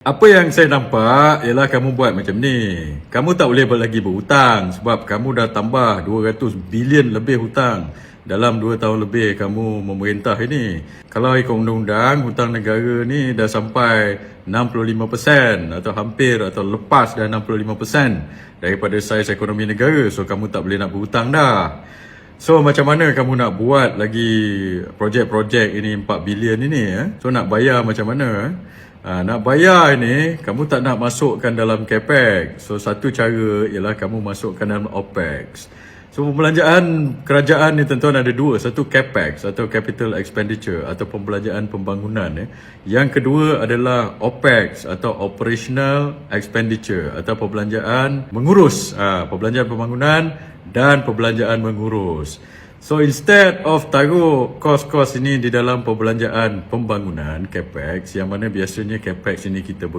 Apa yang saya nampak ialah kamu buat macam ni. Kamu tak boleh lagi berhutang sebab kamu dah tambah 200 bilion lebih hutang dalam 2 tahun lebih kamu memerintah ini. Kalau ikut undang-undang, hutang negara ni dah sampai 65% atau hampir atau lepas dah 65% daripada saiz ekonomi negara. So kamu tak boleh nak berhutang dah. So macam mana kamu nak buat lagi projek-projek ini 4 bilion ini eh? So nak bayar macam mana eh? Ha, nak bayar ini kamu tak nak masukkan dalam capex. So satu cara ialah kamu masukkan dalam opex. So pembelanjaan kerajaan ni tuan-tuan ada dua, satu capex atau capital expenditure atau pembelanjaan pembangunan eh. Yang kedua adalah opex atau operational expenditure atau perbelanjaan mengurus, ha, perbelanjaan pembangunan dan perbelanjaan mengurus. So instead of taruh kos-kos ini di dalam perbelanjaan pembangunan capex yang mana biasanya capex ini kita ber